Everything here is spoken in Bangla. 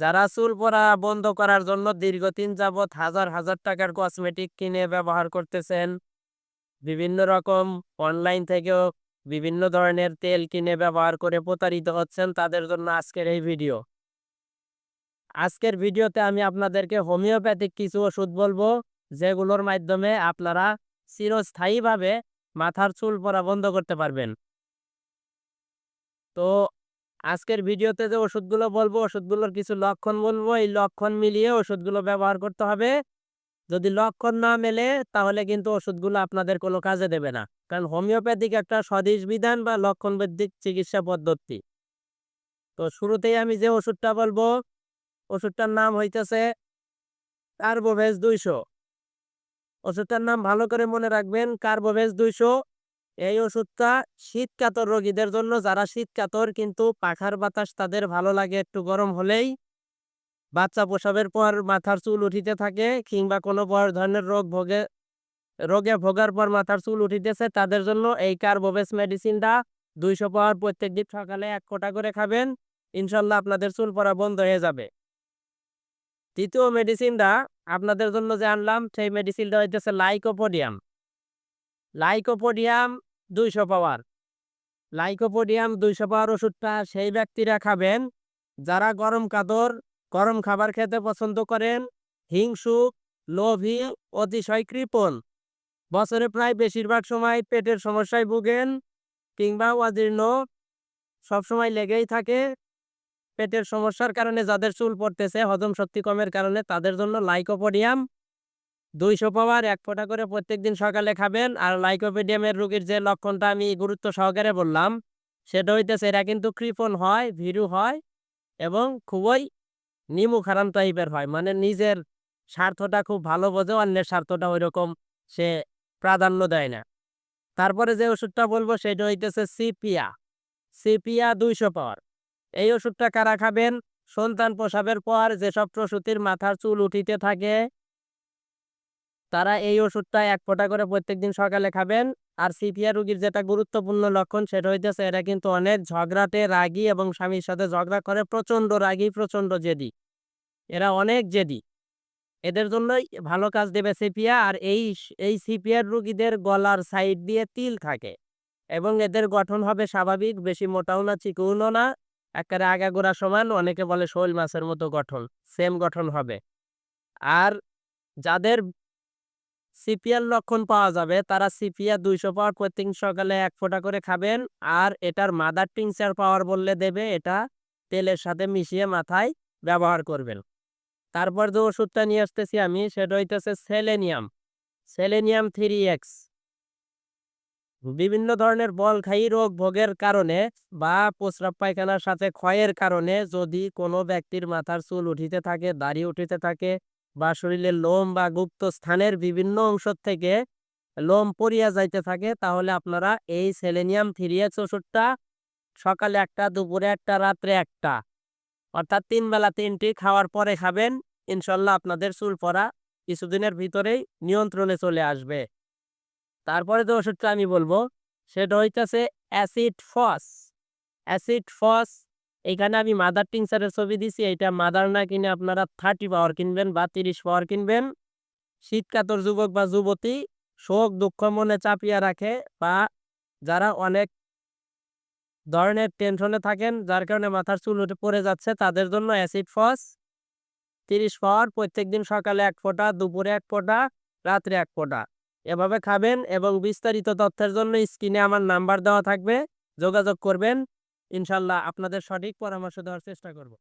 যারা চুল পড়া বন্ধ করার জন্য দীর্ঘদিন যাবৎ হাজার হাজার টাকার কসমেটিক কিনে ব্যবহার করতেছেন। বিভিন্ন রকম অনলাইন থেকেও বিভিন্ন ধরনের তেল কিনে ব্যবহার করে প্রতারিত হচ্ছেন তাদের জন্য আজকের এই ভিডিও আজকের ভিডিওতে আমি আপনাদেরকে হোমিওপ্যাথিক কিছু ওষুধ বলব, যেগুলোর মাধ্যমে আপনারা চিরস্থায়ীভাবে মাথার চুল পড়া বন্ধ করতে পারবেন। তো আজকের ভিডিওতে যে ওষুধগুলো বলব, ওষুধগুলোর কিছু লক্ষণ বলব। এই লক্ষণ মিলিয়ে ওষুধগুলো ব্যবহার করতে হবে। যদি লক্ষণ না মেলে, তাহলে কিন্তু ওষুধগুলো আপনাদের কোনো কাজে দেবে না। কারণ হোমিওপ্যাথিক একটা স্বদেশ বিধান বা লক্ষণ চিকিৎসা পদ্ধতি। তো শুরুতেই আমি যে ওষুধটা বলব, ওষুধটার নাম হইতেছে কার্বোভেজ দুইশো। ওষুধটার নাম ভালো করে মনে রাখবেন কার্বোভেজ দুইশো। এই ওষুধটা শীতকাতর রোগীদের জন্য, যারা শীতকাতর কিন্তু পাখার বাতাস তাদের ভালো লাগে একটু গরম হলেই। বাচ্চা প্রসবের পর মাথার চুল উঠিতে থাকে কিংবা কোনো বড় ধরনের রোগ ভোগে, রোগে ভোগার পর মাথার চুল উঠিতেছে, তাদের জন্য এই কার্বোভেজ মেডিসিনটা দুইশো পাওয়ার প্রত্যেক দিন সকালে এক কোটা করে খাবেন, ইনশাল্লাহ আপনাদের চুল পড়া বন্ধ হয়ে যাবে। তৃতীয় মেডিসিনটা আপনাদের জন্য যে আনলাম, সেই মেডিসিনটা হইতেছে লাইকোপোডিয়াম। লাইকোপোডিয়াম দুইশো পাওয়ার। লাইকোপোডিয়াম দুইশো পাওয়ার ওষুধটা সেই ব্যক্তিরা খাবেন, যারা গরম কাদর, গরম খাবার খেতে পছন্দ করেন হিংসুক লোভী, অতিশয় কৃপণ। বছরে প্রায় বেশিরভাগ সময় পেটের সমস্যায় ভুগেন কিংবা অজীর্ণ, সবসময় লেগেই থাকে। পেটের সমস্যার কারণে যাদের চুল পড়তেছে, হজম শক্তি কমের কারণে তাদের জন্য লাইকোপোডিয়াম দুইশো পাওয়ার, এক ফোঁটা করে প্রত্যেকদিন সকালে খাবেন। আর লাইকোপিডিয়ামের রোগীর যে লক্ষণটা আমি গুরুত্ব সহকারে বললাম, সেটা হইতেছে এরা কিন্তু কৃপণ হয়, ভীরু হয় এবং খুবই নিমু খারাম টাইপের হয়। মানে নিজের স্বার্থটা খুব ভালো বোঝে, অন্যের স্বার্থটা ওই রকম সে প্রাধান্য দেয় না। তারপরে যে ওষুধটা বলব, সেটা হইতেছে সিপিয়া। সিপিয়া দুইশো পাওয়ার। এই ওষুধটা কারা খাবেন? সন্তান প্রসাবের পর যেসব প্রসূতির মাথার চুল উঠিতে থাকে তারা এই ওষুধটা এক ফোঁটা করে প্রত্যেকদিন সকালে খাবেন। আর সিপিয়া রুগীর যেটা গুরুত্বপূর্ণ লক্ষণ সেটা হইতেছে এরা কিন্তু অনেক ঝগড়াটে, রাগী এবং স্বামীর সাথে ঝগড়া করে, প্রচণ্ড রাগী, প্রচণ্ড জেদি। এরা অনেক জেদি। এদের জন্যই ভালো কাজ দেবে সিপিয়া আর এই এই সিপিয়ার রুগীদের গলার সাইড দিয়ে তিল থাকে। এবং এদের গঠন হবে স্বাভাবিক, বেশি মোটাও না, চিকুনও না, একেবারে আগাগোড়া সমান, অনেকে বলে শোল মাছের মতো গঠন, সেম গঠন হবে। আর যাদের সিপিআর লক্ষণ পাওয়া যাবে। তারা সিপিয়া দুইশো পাওয়ার প্রত্যেক সকালে এক ফোঁটা করে খাবেন। আর এটার মাদার টিংচার পাওয়ার বললে দেবে, এটা তেলের সাথে মিশিয়ে মাথায় ব্যবহার করবেন। তারপর যে ওষুধটা নিয়ে আসতেছি আমি, সেটা হইতেছে সেলেনিয়াম সেলেনিয়াম থ্রি এক্স বিভিন্ন ধরনের বল খাই রোগ ভোগের কারণে বা প্রস্রাব পায়খানার সাথে ক্ষয়ের কারণে যদি কোনো ব্যক্তির মাথার চুল উঠিতে থাকে, দাড়ি উঠিতে থাকে বা শরীরের লোম বা গুপ্ত স্থানের বিভিন্ন অংশ থেকে লোম পরিয়া যাইতে থাকে, তাহলে আপনারা এই সেলেনিয়াম থ্রি এক্স ওষুধটা সকালে একটা, দুপুরে একটা, রাত্রে একটা, অর্থাৎ তিন বেলা তিনটি খাওয়ার পরে খাবেন, ইনশাল্লাহ আপনাদের চুল পড়া কিছুদিনের ভিতরেই নিয়ন্ত্রণে চলে আসবে। তারপরে যে ওষুধটা আমি বলব, সেটা হইতেছে অ্যাসিড ফস। অ্যাসিড ফস এখানে আমি মাদার টিংসারের ছবি দিছি এটা মাদার না কিনে আপনারা থার্টি পাওয়ার কিনবেন বা তিরিশ পাওয়ার কিনবেন। শীতকাতর যুবক বা যুবতী, শোক দুঃখ মনে চাপিয়ে রাখে বা যারা অনেক ধরনের টেনশনে থাকেন, যার কারণে মাথার চুল উঠে পড়ে যাচ্ছে, তাদের জন্য অ্যাসিড ফস তিরিশ পাওয়ার প্রত্যেক দিন সকালে এক ফোঁটা, দুপুরে এক ফোঁটা, রাত্রে এক ফোঁটা। এভাবে খাবেন এবং বিস্তারিত তথ্যের জন্য স্ক্রিনে আমার নাম্বার দেওয়া থাকবে, যোগাযোগ করবেন। ইনশাল্লাহ আপনাদের সঠিক পরামর্শ দেওয়ার চেষ্টা করব।